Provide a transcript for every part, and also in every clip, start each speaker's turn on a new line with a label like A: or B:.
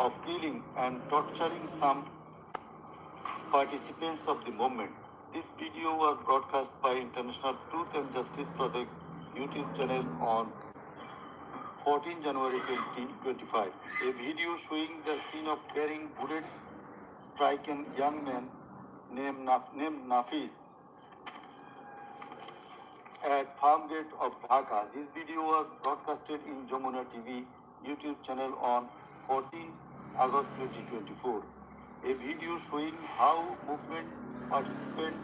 A: of killing and torturing some participants of the movement. This video was broadcast by International Truth and Justice Project YouTube channel on 14 January 2025. A video showing the scene of carrying bullets striking young man named, Naf- named Nafiz at Farm Gate of Dhaka. This video was broadcasted in Jamuna TV YouTube channel on 14 August 2024. A video showing how movement participant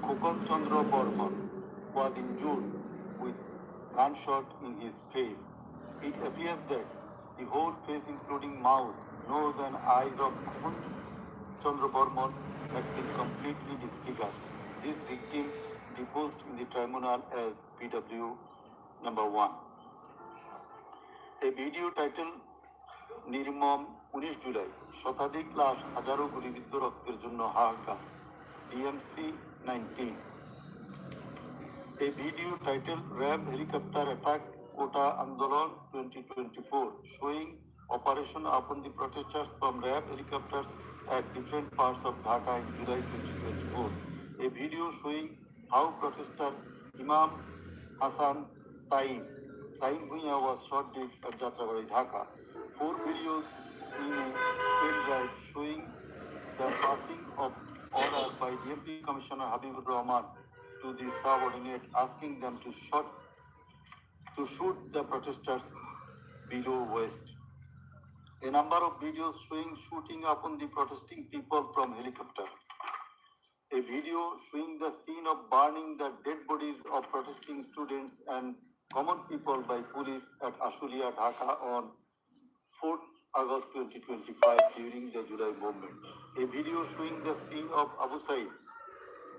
A: Khokon Chandra Burman was injured with gunshot in his face. It appears that the whole face including mouth, nose and eyes of Khokon Chandra Burman had been completely disfigured. This victim deposed in the tribunal as PW number one. A video titled নির্মম উনিশ জুলাই শতাধিক লাশ হাজারো গুলিবিদ্ধ রক্তের জন্য হাহাকার DMC nineteen A video titled Ram Helicopter Attack Kota Andolan 2024 showing operation upon the protesters from Ram helicopters at different parts of Dhaka in July 2024. A video showing how protester Imam Hassan Taim, Taim Bhuiya was shot dead at Jatrabari, Dhaka. Four videos in drive showing the passing of order by DMP Commissioner Habibur Rahman to the subordinate asking them to shot to shoot the protesters below waist. A number of videos showing shooting upon the protesting people from helicopter. A video showing the scene of burning the dead bodies of protesting students and common people by police at Ashulia, Dhaka on 4th August 2025 during the July movement. A video showing the scene of Abu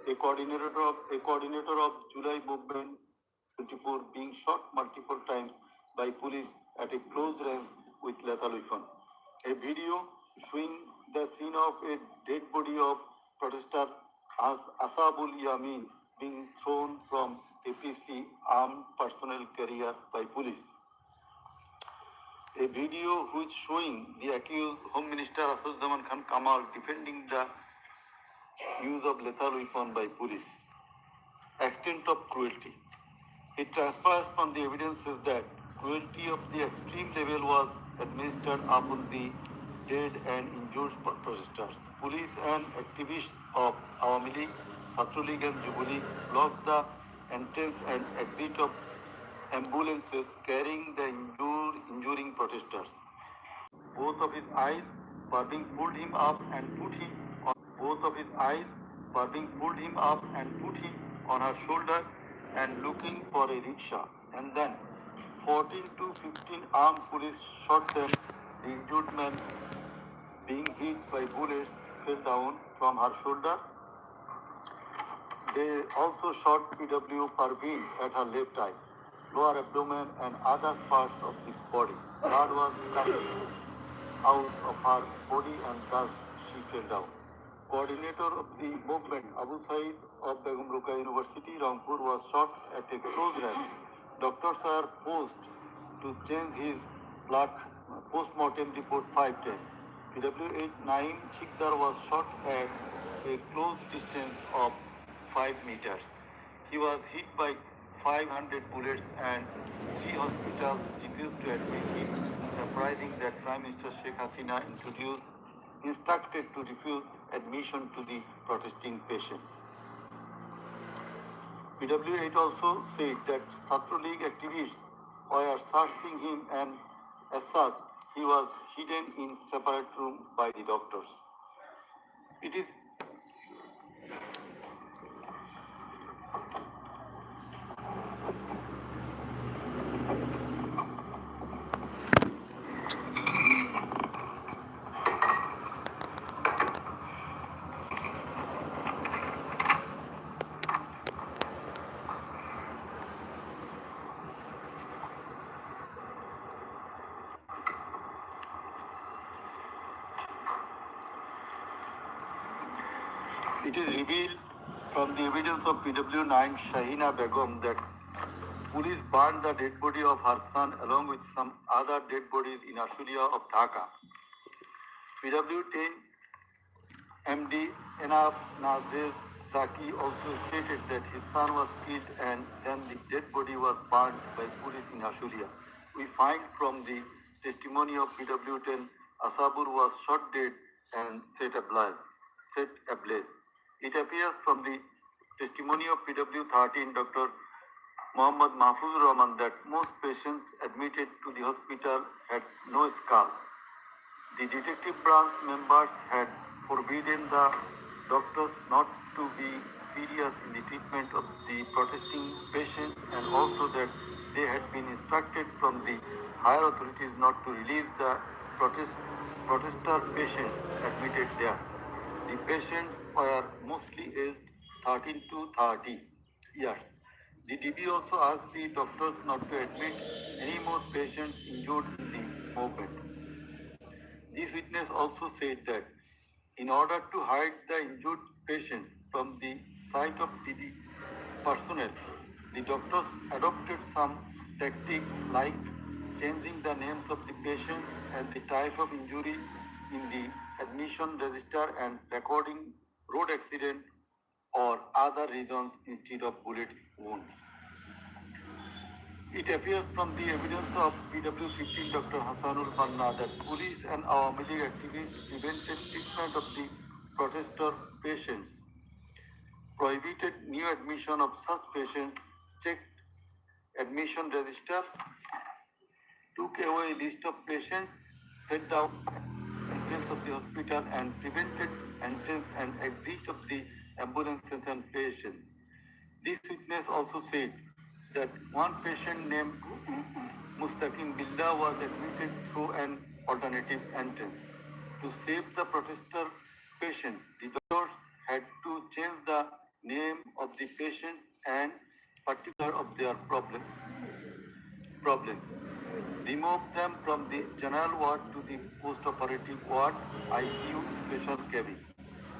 A: a coordinator of a coordinator of July movement 24 being shot multiple times by police at a close range with lethal weapon. A video showing the scene of a dead body of protester As- Asabul Yamin being thrown from APC armed personnel carrier by police. A video which showing the accused Home Minister Asad Khan Kamal defending the use of lethal weapon by police. Extent of cruelty. It transpires from the evidences that cruelty of the extreme level was administered upon the dead and injured protesters. Police and activists of Awami League, Chhatro League and Jubilee blocked the entrance and exit of ambulances carrying the injured, injuring protesters. Both of his eyes being pulled him up and put him on both of his eyes being pulled him up and put him on her shoulder and looking for a rickshaw. And then 14 to 15 armed police shot them. The injured man being hit by bullets fell down from her shoulder. They also shot PW Parveen at her left eye, lower abdomen and other parts of the body. Blood was coming out of her body and thus she fell down. Coordinator of the movement, Abu Said of Begum Ruka University, Rangpur, was shot at a close range. Doctors are forced to change his blood post-mortem report 510. PW89 Chikdar was shot at a close distance of 5 meters. He was hit by 500 bullets and three hospitals refused to admit him, surprising that Prime Minister Sheikh Hasina introduced, instructed to refuse admission to the protesting patients. PW8 also said that Chhatro League activists were searching him and as such he was hidden in separate room by the doctors. It is It is revealed from the evidence of PW9 Shahina Begum that police burned the dead body of her son along with some other dead bodies in Ashulia of Dhaka. PW10 MD Enab Nazir Zaki also stated that his son was killed and then the dead body was burned by police in Ashulia. We find from the testimony of PW10 Asabur was shot dead and set ablaze. Set ablaze. It appears from the testimony of PW13 Dr. Muhammad Mahfuz Rahman that most patients admitted to the hospital had no skull. The detective branch members had forbidden the doctors not to be serious in the treatment of the protesting patients and also that they had been instructed from the higher authorities not to release the protest, protester patients admitted there. The patients mostly aged 13 to 30 years. The DB also asked the doctors not to admit any more patients injured in the movement. This witness also said that in order to hide the injured patients from the sight of the personnel, the doctors adopted some tactics like changing the names of the patients and the type of injury in the admission register and recording road accident or other reasons instead of bullet wounds. It appears from the evidence of PW15 Dr. Hassanul Banna that police and Awami League activists prevented treatment of the protester patients, prohibited new admission of such patients, checked admission register, took away list of patients, set down entrance of the hospital and prevented entrance and exit of the ambulances and patients. This witness also said that one patient named Mustaqim Billah was admitted through an alternative entrance. To save the protester patient, the doctors had to change the name of the patient and particular of their problem, problems. Remove them from the general ward to the post-operative ward ICU special cabin.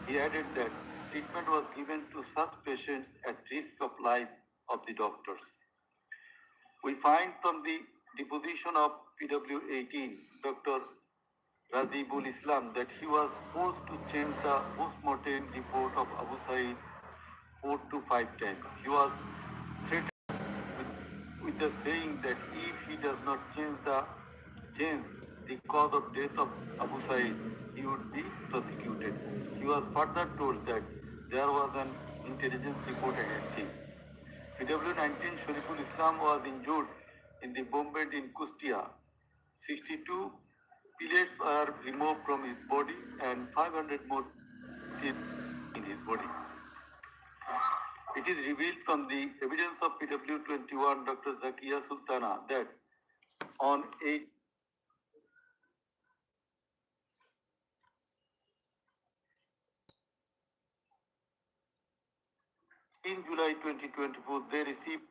A: He added that treatment was given to such patients at risk of life of the doctors. We find from the deposition of PW18, Dr. Razibul Islam, that he was forced to change the post-mortem report of Abu Said four to five times. He was threatened with, with the saying that if he does not change the change the cause of death of Abu Said, he would be prosecuted. He was further told that there was an intelligence report against him. PW19 Shariful Islam was injured in the bombardment in Kustia. 62 pellets were removed from his body and 500 more still in his body. It is revealed from the evidence of PW21 Dr. Zakia Sultana that on 8 In July 2024, they received